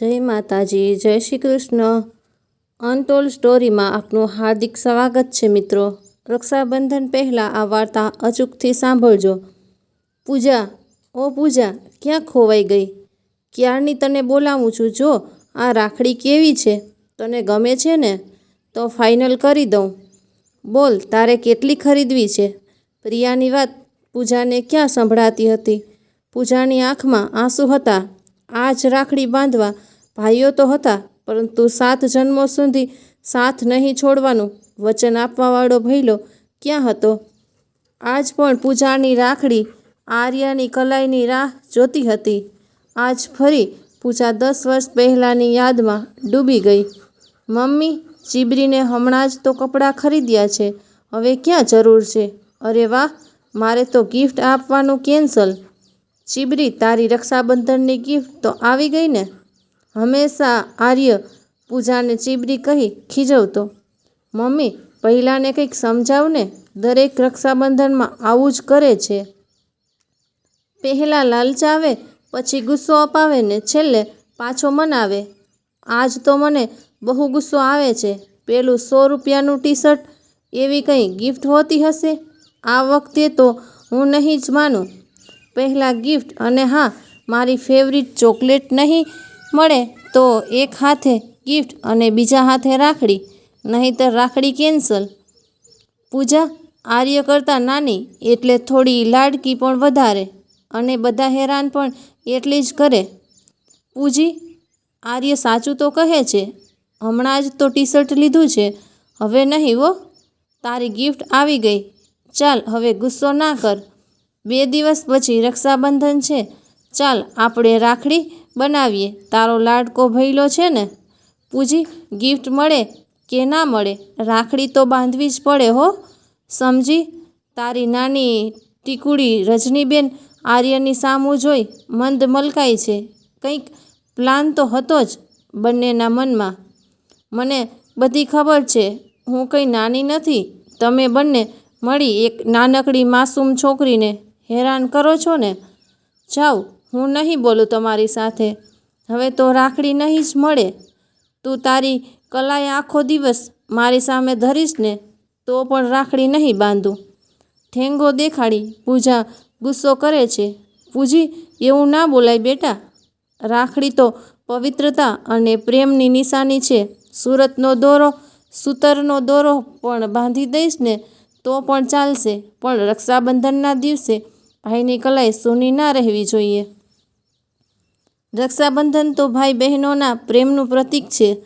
જય માતાજી, જય શ્રી કૃષ્ણ અનટોલ સ્ટોરીમાં આપનું હાર્દિક સ્વાગત છે મિત્રો. રક્ષાબંધન પહેલાં આ વાર્તા અચૂકથી સાંભળજો. પૂજા, ઓ પૂજા, ક્યાં ખોવાઈ ગઈ? ક્યારની તને બોલાવું છું? જો, આ રાખડી કેવી છે? તને ગમે છે ને? તો ફાઇનલ કરી દઉં. બોલ, તારે કેટલી ખરીદવી છે? પ્રિયાની વાત પૂજાને ક્યાં સંભળાતી હતી? પૂજાની આંખમાં આંસુ હતા. આ જ રાખડી બાંધવા ભાઈઓ તો હતા, પરંતુ સાત જન્મો સુધી સાથ નહીં છોડવાનું વચન આપવાવાળો ભૈલો ક્યાં હતો? આજ પણ પૂજાની રાખડી, આર્યાની કલાઈની રાહ જોતી હતી. આજ ફરી પૂજા દસ વર્ષ પહેલાંની યાદમાં ડૂબી ગઈ. મમ્મી ચીબરીને હમણાં જ તો કપડાં ખરીદ્યા છે, હવે ક્યાં જરૂર છે? અરે વાહ, મારે તો ગિફ્ટ આપવાનું કેન્સલ ચીબરી તારી રક્ષાબંધનની ગિફ્ટ તો આવી ગઈ ને? હંમેશા આર્ય પૂજાને ચીબરી કહી ખીજવતો. મમ્મી, પહેલાંને કંઈક સમજાવને? દરેક રક્ષાબંધનમાં આવું જ કરે છે. પહેલાં લાલચાવે પછી ગુસ્સો અપાવે ને છેલ્લે પાછો મનાવે આજ તો મને બહુ ગુસ્સો આવે છે. પેલું સો રૂપિયાનું ટી શર્ટ એવી કંઈ ગિફ્ટ હોતી હશે? આ વખતે તો હું નહીં જ માનું. પહેલાં ગિફ્ટ અને હા, મારી ફેવરિટ ચોકલેટ નહીં મળે, તો એક હાથે ગિફ્ટ અને બીજા હાથે રાખડી, નહીંતર રાખડી કેન્સલ પૂજા, આર્ય કરતાં નાની, એટલે થોડી લાડકી પણ વધારે, અને બધા હેરાન પણ એટલી જ કરે. પૂજી, આર્ય સાચું તો કહે છે, હમણાં જ તો ટી શર્ટ લીધું છે, હવે નહીં વો તારી ગિફ્ટ આવી ગઈ, ચાલ હવે ગુસ્સો ના કર. બે દિવસ પછી રક્ષાબંધન છે. ચાલ આપણે રાખડી બનાવીએ. તારો લાડકો ભયલો છે ને? પૂજી ગિફ્ટ મળે કે ના મળે? રાખડી તો બાંધવી જ પડે હો. સમજી? તારી નાની ટીકુડી રજનીબેન આર્યની સામું જોઈ મંદ મલકાય છે. કંઈક પ્લાન તો હતો જ બંનેના મનમાં. મને બધી ખબર છે. હું કંઈ નાની નથી. તમે બંને મળી એક નાનકડી માસૂમ છોકરીને હેરાન કરો છો ને? જાઓ હું નહીં બોલું તમારી સાથે. હવે તો રાખડી નહીં જ મળે. તું તારી કલાએ આખો દિવસ મારી સામે ધરીશ ને, તો પણ રાખડી નહીં બાંધું. ઠેંગો દેખાડી પૂજા ગુસ્સો કરે છે. પૂજી, એવું ના બોલાય બેટા. રાખડી તો પવિત્રતા અને પ્રેમની નિશાની છે. સુરતનો દોરો, સૂતરનો દોરો પણ બાંધી દઈશ ને, તો પણ ચાલશે. પણ રક્ષાબંધનના દિવસે ભાઈની કલાઈ સૂની ના રહેવી જોઈએ. રક્ષાબંધન તો ભાઈ બહેનોના પ્રેમનું પ્રતીક છે.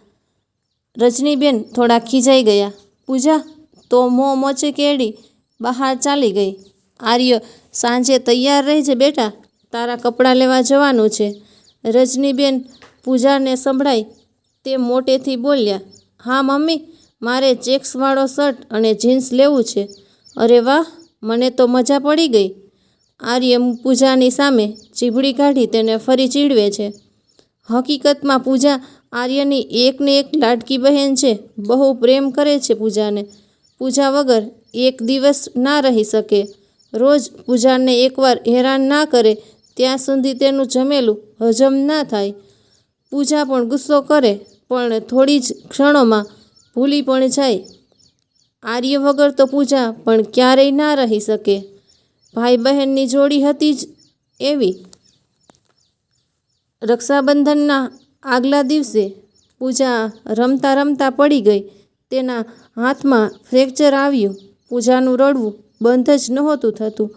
રજનીબેન થોડા ખીજાઈ ગયા. પૂજા, તો મોં મોચે કેડી, બહાર ચાલી ગઈ. આર્ય, સાંજે તૈયાર રહેજે બેટા, તારા કપડાં લેવા જવાનું છે. રજનીબેન પૂજાને સંભળાય તે મોટેથી બોલ્યા, હા, મમ્મી, મારે ચેક્સવાળો શર્ટ અને જીન્સ લેવું છે. અરે વાહ, મને તો મજા પડી ગઈ. આર્ય પૂજાની સામે ચીભડી કાઢી તેને ફરી ચીડવે છે. હકીકતમાં પૂજા આર્યની એકને એક લાડકી બહેન છે. બહુ પ્રેમ કરે છે પૂજાને. પૂજા વગર એક દિવસ ના રહી શકે. રોજ પૂજાને એકવાર હેરાન ના કરે, ત્યાં સુધી તેનું જમેલું હજમ ના થાય. પૂજા પણ ગુસ્સો કરે, પણ થોડી જ ક્ષણોમાં ભૂલી પણ જાય. આર્ય વગર તો પૂજા પણ ક્યારેય ના રહી શકે. ભાઈ બહેનની જોડી હતી જ એવી. રક્ષાબંધનના આગલા દિવસે પૂજા રમતા રમતા પડી ગઈ. તેના હાથમાં ફ્રેક્ચર આવ્યું. પૂજાનું રડવું બંધ જ નહોતું થતું.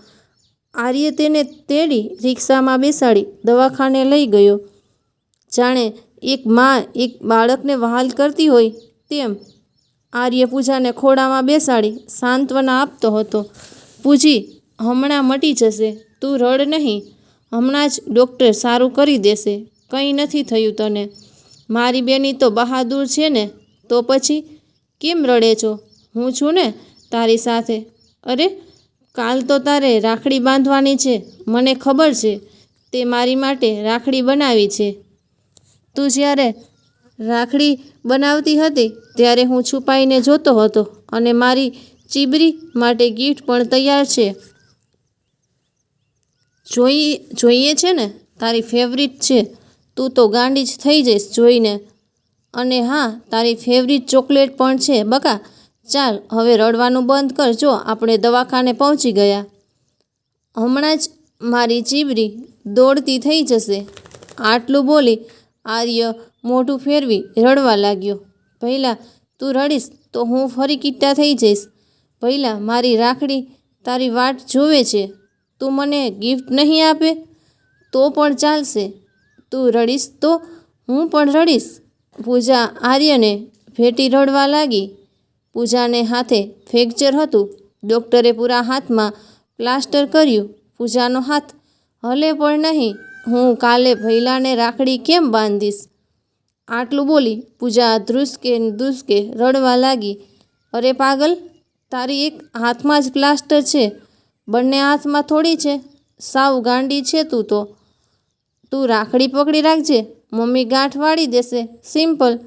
આર્ય તેને તેડી રિક્ષામાં બેસાડી દવાખાને લઈ ગયો. જાણે એક મા એક બાળકને વહાલ કરતી હોય તેમ આર્ય પૂજાને ખોળામાં બેસાડી સાંત્વના આપતો હતો. પૂજી હમણાં મટી જશે, તું રડ નહીં. હમણાં જ ડૉક્ટર સારું કરી દેશે. કંઈ નથી થયું તને. મારી બેની તો બહાદુર છે ને, તો પછી કેમ રડે છો? હું છું ને તારી સાથે. અરે, કાલ તો તારે રાખડી બાંધવાની છે. મને ખબર છે, તે મારી માટે રાખડી બનાવી છે. તું જ્યારે રાખડી બનાવતી હતી, ત્યારે હું છુપાઈને જોતો હતો અને મારી ચીબરી માટે ગિફ્ટ પણ તૈયાર છે. જોઈએ જોઈએ છે ને? તારી ફેવરિટ છે. તું તો ગાંડી જ થઈ જઈશ જોઈને. અને હા, તારી ફેવરિટ ચોકલેટ પણ છે. બકા, ચાલ, હવે રડવાનું બંધ કર. જો, આપણે દવાખાને પહોંચી ગયા. હમણાં જ મારી ચીબરી દોડતી થઈ જશે. આટલું બોલી, આર્ય મોઢું ફેરવી રડવા લાગ્યો. પહેલાં તું રડીશ તો હું ફરી કિટ્ટા થઈ જઈશ. પહેલાં મારી રાખડી તારી વાટ જોવે છે. તું મને ગિફ્ટ નહીં આપે, તો પણ ચાલશે. તું રડીશ તો હું પણ રડીશ. પૂજા આર્યને ભેટી રડવા લાગી. પૂજાને હાથે ફ્રેક્ચર હતું. ડૉક્ટરે પૂરા હાથમાં પ્લાસ્ટર કર્યું. પૂજાનો હાથ, હલે પણ નહીં, હું કાલે ભૈલાને રાખડી કેમ બાંધીશ? આટલું બોલી પૂજા ધ્રુસકે ધ્રુસકે રડવા લાગી. અરે પાગલ, તારી એક હાથમાં જ પ્લાસ્ટર છે. બંને હાથમાં થોડી છે. સાવ ગાંડી છે તું તો. તું રાખડી પકડી રાખજે. મમ્મી ગાંઠ વાળી દેશે. સિમ્પલ.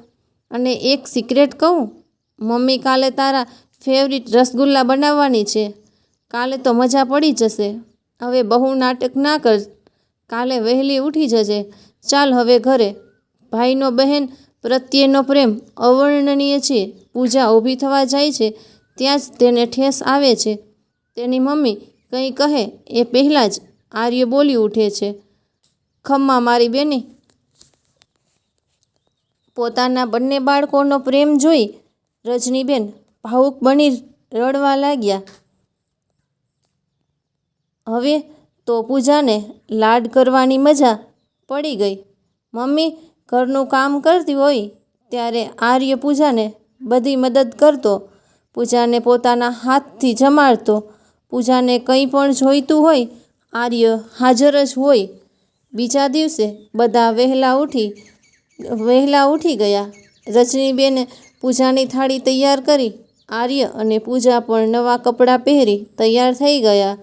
અને એક સિક્રેટ કહું. મમ્મી કાલે તારા ફેવરિટ રસગુલ્લા બનાવવાની છે. કાલે તો મજા પડી જશે. હવે બહુ નાટક ના કર. કાલે વહેલી ઉઠી જજે. ચાલ હવે ઘરે. ભાઈનો બહેન પ્રત્યેનો પ્રેમ અવર્ણનીય છે. પૂજા ઊભી થવા જાય છે. ત્યાં જ તેને ઠેસ આવે છે. તેની મમ્મી કંઈ કહે એ પહેલાં જ આર્ય બોલી ઉઠે છે. ખમ્મા મારી બેની. પોતાના બંને બાળકોનો પ્રેમ જોઈ રજનીબેન ભાવુક બની રડવા લાગ્યા. હવે તો પૂજાને લાડ કરવાની મજા પડી ગઈ. મમ્મી ઘરનું કામ કરતી હોય ત્યારે આર્ય પૂજાને બધી મદદ કરતો. પૂજાને પોતાના હાથથી જમાડતો. પૂજાને કંઈ પણ જોઈતું હોય, આર્ય હાજર જ હોય. બીજા દિવસે બધા વહેલા ઉઠી વહેલા ઉઠી ગયા. રજનીબેને પૂજાની થાળી તૈયાર કરી, આર્ય અને પૂજા પણ નવા કપડાં પહેરી તૈયાર થઈ ગયા.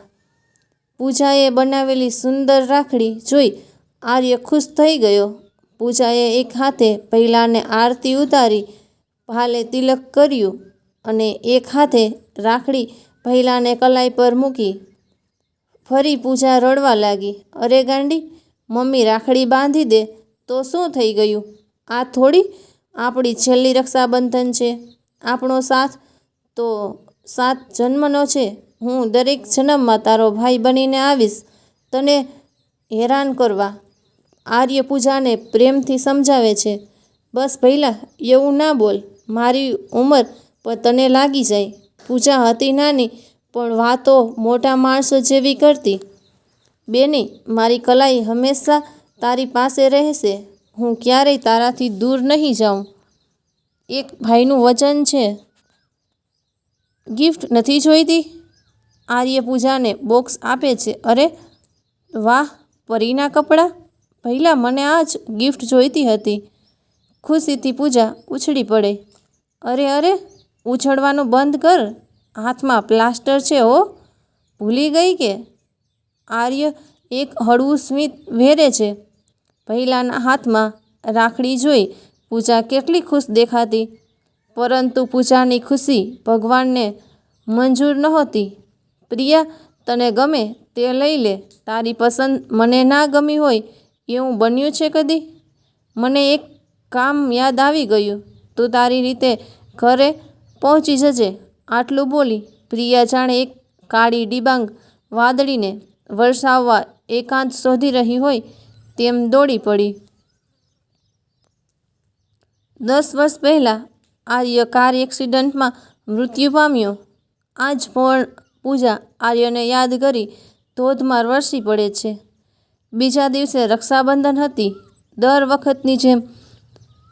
પૂજાએ બનાવેલી સુંદર રાખડી જોઈ આર્ય ખુશ થઈ ગયો. પૂજાએ એક હાથે પહેલાંને આરતી ઉતારી, ભાલે તિલક કર્યું અને એક હાથે રાખડી પહેલાંને કલાઈ પર મૂકી ફરી પૂજા રડવા લાગી. અરે ગાંડી, મમ્મી રાખડી બાંધી દે, તો શું થઈ ગયું? આ થોડી આપણી છેલ્લી રક્ષાબંધન છે. આપણો સાથ તો સાત જન્મનો છે. હું દરેક જન્મમાં તારો ભાઈ બનીને આવીશ. તને હેરાન કરવા. આર્ય પૂજાને પ્રેમથી સમજાવે છે. બસ પહેલાં એવું ના બોલ. મારી ઉંમર પણ તને લાગી જાય. પૂજા હતી નાની, પણ વાતો મોટા માણસો જેવી કરતી. બેની, મારી કલાઈ હંમેશા તારી પાસે રહેશે. હું ક્યારેય તારાથી દૂર નહીં જાઉં. એક ભાઈનું વચન છે. ગિફ્ટ નથી જોઈતી? આર્ય પૂજાને બોક્સ આપે છે. અરે, વાહ, પરીના કપડાં? પહેલાં મને આ જ ગિફ્ટ જોઈતી હતી. ખુશીથી પૂજા ઉછળી પડે. અરે અરે ઉછળવાનું બંધ કર. હાથમાં પ્લાસ્ટર છે હો. ભૂલી ગઈ કે? આર્ય એક હળવું સ્મિત વેરે છે. પહેલાંના હાથમાં રાખડી જોઈ પૂજા કેટલી ખુશ દેખાતી. પરંતુ પૂજાની ખુશી ભગવાનને મંજૂર નહોતી. પ્રિયા, તને ગમે તે લઈ લે. તારી પસંદ મને ના ગમી હોય એવું બન્યું છે કદી? મને એક કામ યાદ આવી ગયું. તું તારી રીતે ઘરે પહોંચી જજે. આટલું બોલી પ્રિયા જાણે એક કાળી ડિબાંગ વાદળીને વરસાવવા એકાંત શોધી રહી હોય તેમ દોડી પડી. દસ વર્ષ પહેલાં આર્ય કાર એક્સિડન્ટમાં મૃત્યુ પામ્યો. આજ પણ પૂજા આર્યને યાદ કરી ધોધમાર વરસી પડે છે. બીજા દિવસે રક્ષાબંધન હતી. દર વખતની જેમ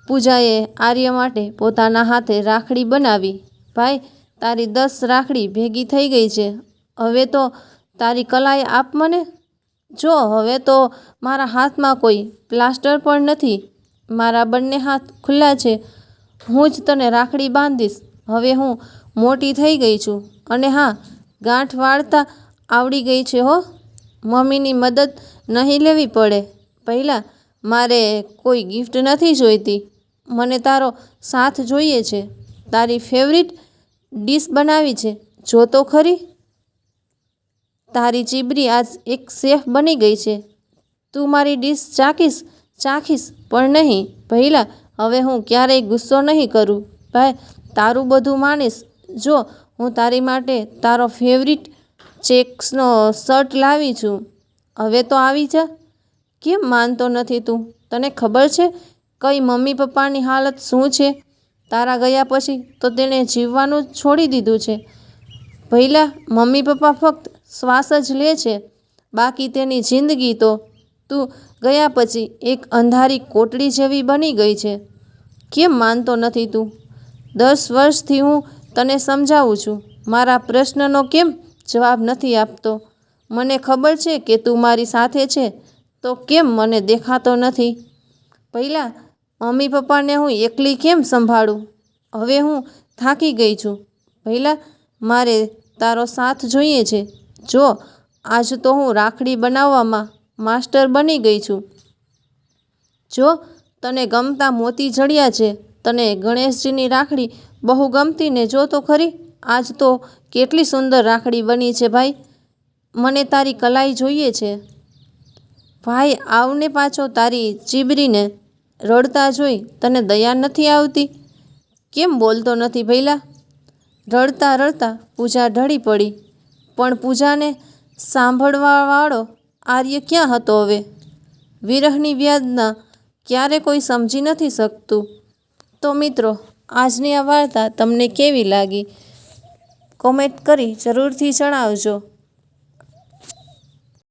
પૂજાએ આર્ય માટે પોતાના હાથે રાખડી બનાવી. ભાઈ, તારી દસ રાખડી ભેગી થઈ ગઈ છે. હવે તો તારી કલાએ આપ મને? જો, હવે તો મારા હાથમાં કોઈ પ્લાસ્ટર પણ નથી. મારા બંને હાથ ખુલ્લા છે. હું જ તને રાખડી બાંધીશ. હવે હું મોટી થઈ ગઈ છું. અને હા, ગાંઠ વાળતા આવડી ગઈ છે હો. મમ્મીની મદદ નહીં લેવી પડે. પહેલાં મારે કોઈ ગિફ્ટ નથી જોઈતી. મને તારો સાથ જોઈએ છે. તારી ફેવરિટ ડીશ બનાવી છે. જો તો ખરી. તારી ચીબરી આજ એક શેફ બની ગઈ છે. તું મારી ડીશ ચાખીશ ચાખીશ, પણ નહીં. પહેલાં હવે હું ક્યારેય ગુસ્સો નહીં કરું. ભાઈ, તારું બધું માનીશ. જો, હું તારી માટે તારો ફેવરિટ ચેક્સનો શર્ટ લાવી છું. હવે તો આવી જા. કેમ માનતો નથી તું? તને ખબર છે કઈ મમ્મી પપ્પાની હાલત શું છે? તારા ગયા પછી તો તેણે જીવવાનું છોડી દીધું છે. પહેલાં મમ્મી પપ્પા ફક્ત શ્વાસ જ લે છે. બાકી તેની જિંદગી તો તું ગયા પછી એક અંધારી કોટડી જેવી બની ગઈ છે. કેમ માનતો નથી તું? દસ વર્ષથી હું તને સમજાવું છું. મારા પ્રશ્નનો કેમ જવાબ નથી આપતો? મને ખબર છે કે તું મારી સાથે છે, તો કેમ મને દેખાતો નથી? પહેલાં મમ્મી પપ્પાને હું એકલી કેમ સંભાળું? હવે હું થાકી ગઈ છું. પહેલાં મારે તારો સાથ જોઈએ છે. જો, આજ તો હું રાખડી બનાવવામાં માસ્ટર બની ગઈ છું. જો, તને ગમતા મોતી જડ્યા છે, તને ગણેશજીની રાખડી બહુ ગમતી ને જો તો ખરી? આજ તો કેટલી સુંદર રાખડી બની છે ભાઈ. મને તારી કલાઈ જોઈએ છે. ભાઈ, આવને પાછો તારી ચીબરીને રડતા જોઈ તને દયા નથી આવતી? કેમ બોલતો નથી ભૈલા? રડતા રડતા પૂજા ઢળી પડી. પણ પૂજાને સાંભળવાવાળો આર્ય ક્યાં હતો હવે? વિરહની વ્યાદના ક્યારે કોઈ સમજી નથી શકતું. તો મિત્રો, આજની આ વાર્તા તમને કેવી લાગી? કોમેન્ટ કરી જરૂરથી જણાવજો.